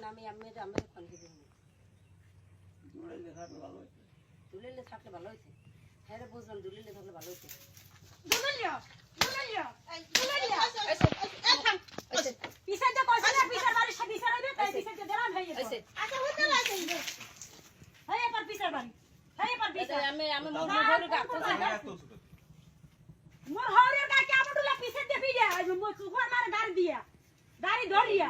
করেন আমি আমি আমি ফোন থাকলে ভালো হইতো। দুলিলে থাকলে ভালো হইছে। হ্যাঁ বুঝলাম দুলিলে থাকলে ভালো হইছে। দুলালিয়া দুলালিয়া দুলালিয়া হইছে পিছে যে না পিছের বাড়ি সে পিছের হইবে তাই পিছে যে দেরাম হইছে আচ্ছা হইতে লাগে হই এবার পিছের বাড়ি। হই এবার হইছে আমি আমি মোর মোর গা কোথায়? মোর হরির গা কে আমটুলা পিছে দে পিড়ে আইবে? মো সুপার মারে গাড়ি দিয়া। গাড়ি ধরিয়া।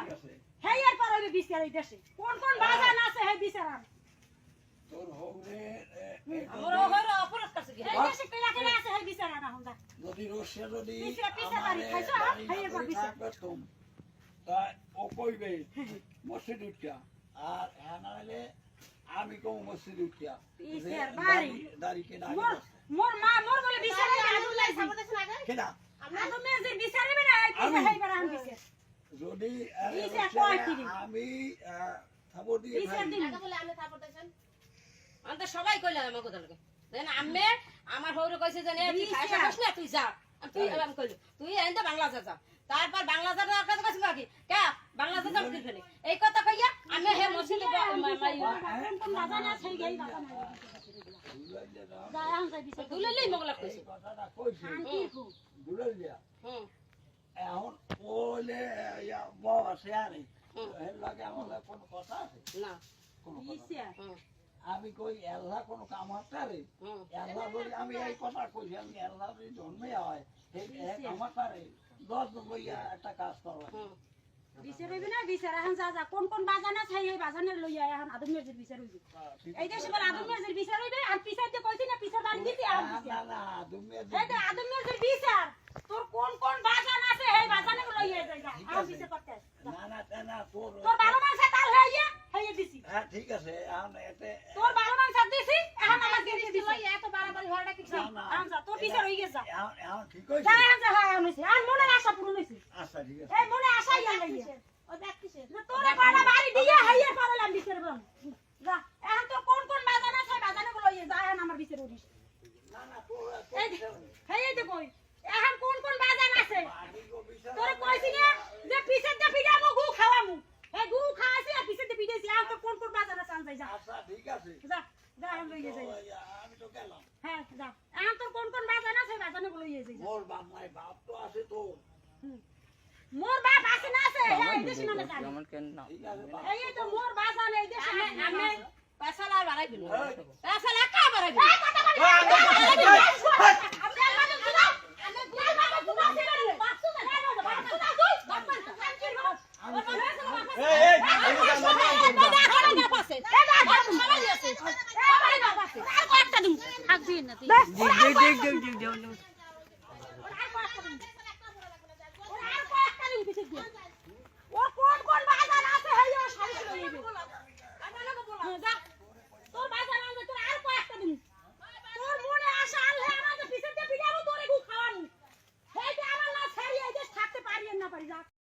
হেই এর পর হইবে বিচার এই দেশে। কোন কোন বাজার আছে হে বিচার আর তোর এ, আমার ওহর অপরাধ করছে কি? এই দেশে কেলা কেলা আছে হে বিচার না হন্দা যদি রসে যদি পিছে পিছে বাড়ি খাইছো, বাড়ি খাইয়ে না পর করি পিছে। থাকবে তুম, তা ও কইবে মসজিদ উঠিয়া। আর হ্যাঁ না হলে আমি কম মসজিদ উঠিয়া। যে আর বাড়ি। দাড়ি- দাড়িকে দাড়ি মোর মোর মা মোর বলে বিচার আদুল লাই কেনা? আদু মে যে বিচারিবে না এই আমি- হেইবার আম বিচার। যদি? আমি দিয়ে তো সবাই কইলাম আমার কথা লাগে। দেন আমি আমার হৌরে কইছে যে তুই দিশা। না তুই যা। তুই আমি কইলি তুই এন্ড বাংলাদেশ যা তারপর বাংলাদেশ আর কথা কইছিল কি? কে? বাংলাদেশ যাও কি ফেলে। এই কথা কইয়া আমি হে মসজিদে কোন বাজার আছে গেই। যা যাই বিচার দুলেলেই মগলা কইছি, শান্তি খুব দুলাই দিয়া। হুম এখন ওলে ইয়া বউ আছে আরে হুম। এর লাগে আমার কোনো কথা আছে? না। কোনো কথা নাই। বিচার হুম। আমি কই এল্লা কোনো কাম আছে রে? এল্লা বলি আমি এই কথা কইছি আমি এল্লা যদি জন্মে হয় এক আমার দশ বইয়া একটা কাজ করো হুম। বিচার হইবে না? বিচার এখন যা যা কোন কোন বাজার আছে এই বাজানের লইয়া এখন আদম মির্জের বিচার হইবে। এই দেশে বলে আদম মির্জের বিচার হইবে আর পিছার যে কইছি না পিছার বাড়ি দিতে আর না না তুমি এই আদম মির্জের বিচার তোর কোন কোন বাজার আছে এই বাজানে লইয়া যাই যা ঠিক আর আছে। বিচার করতে না না তা না তোর তোর ভালো মাংস তার হইয়া হইয়া দিছি হ্যাঁ ঠিক আছে এখন এতে তোর ভালো মাংস দিছি এখন আমার দিয়ে দিছি এত বাড়াবাড়ি হওয়াটা কি না, না। আম যা তোর বিচার হই গেছে এখন এখন ঠিক হয়েছে? যা এখন যা হ্যাঁ আমিছি আর মনে আশা পূরণ হইছে আচ্ছা ঠিক আছে। এই মনে আশাই লাগে তোরে কয়টা বাড়ি দিয়ে হাইয়া পারলাম বিচার বললাম যা এখন তো কোন কোন বাজার আছে বাজারে গুলো ইয়ে যা এখন আমার বিচার উঠিস না না তোর এই কই এখন কোন কোন বাজার আছে? তোর তোরে কইছি না দেখ দেখ দেখ দেখ